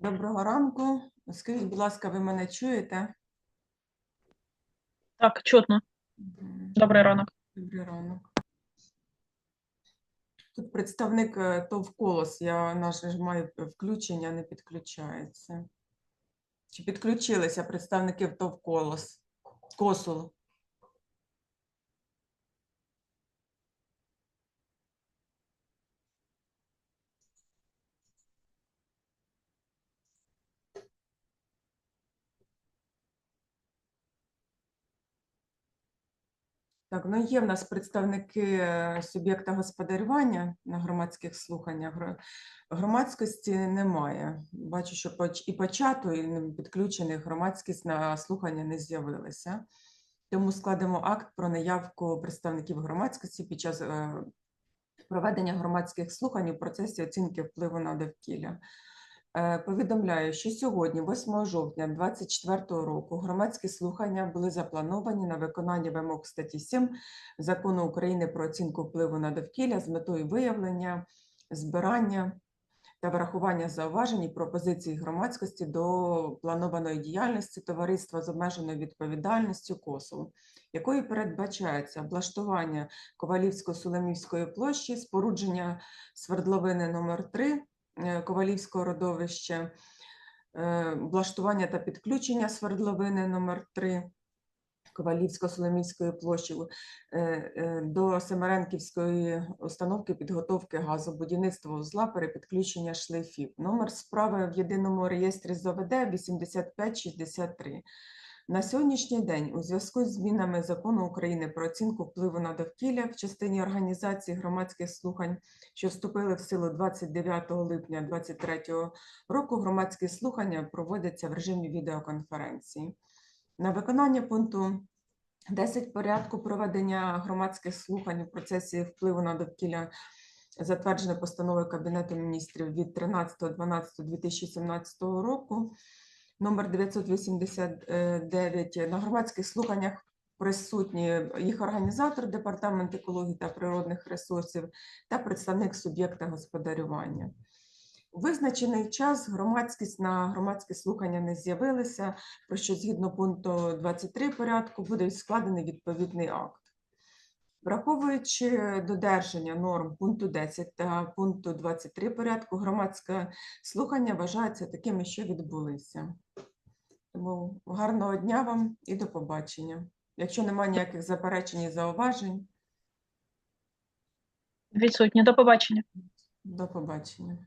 Доброго ранку. Скажіть, будь ласка, ви мене чуєте? Так, чутно. Добрий ранок. Добрий ранок. Тут представник е, ТОВ «Колос», я нажимаю включення, не підключається. Чи підключилися представники ТОВ «Колос»? Косул. Так, ну є в нас представники е, суб'єкта господарювання на громадських слуханнях. Громадськості немає. Бачу, що і почато, і підключених громадськість на слухання не з'явилися. Тому складемо акт про наявку представників громадськості під час е, проведення громадських слухань у процесі оцінки впливу на довкілля. Е, Повідомляю, що сьогодні, 8 жовтня 2024 року, громадські слухання були заплановані на виконання вимог статті 7 Закону України про оцінку впливу на довкілля з метою виявлення, збирання та врахування зауважень і пропозицій громадськості до планованої діяльності товариства з обмеженою відповідальністю КОСУ, якою передбачається облаштування Ковалівсько-Сулемівської площі, спорудження свердловини номер 3 е, Ковалівського родовища, е, облаштування та підключення свердловини номер 3 Ковалівсько-Соломівської площі е, е, до Семеренківської установки підготовки газобудівництва узла перепідключення шлейфів. Номер справи в єдиному реєстрі ЗОВД 8563. На сьогоднішній день у зв'язку з змінами закону України про оцінку впливу на довкілля в частині організації громадських слухань, що вступили в силу 29 липня 2023 року, громадські слухання проводяться в режимі відеоконференції. На виконання пункту 10 порядку проведення громадських слухань у процесі впливу на довкілля затверджене постановою Кабінету міністрів від 13.12.2017 року номер 989 на громадських слуханнях присутні їх організатор Департамент екології та природних ресурсів та представник суб'єкта господарювання. Визначений час громадськість на громадські слухання не з'явилися, про що згідно пункту 23 порядку буде складений відповідний акт. Враховуючи додержання норм пункту 10 та пункту 23 порядку, громадське слухання вважається такими, що відбулися. Тому гарного дня вам і до побачення. Якщо немає ніяких заперечень і зауважень, Відсутні. До побачення. до побачення.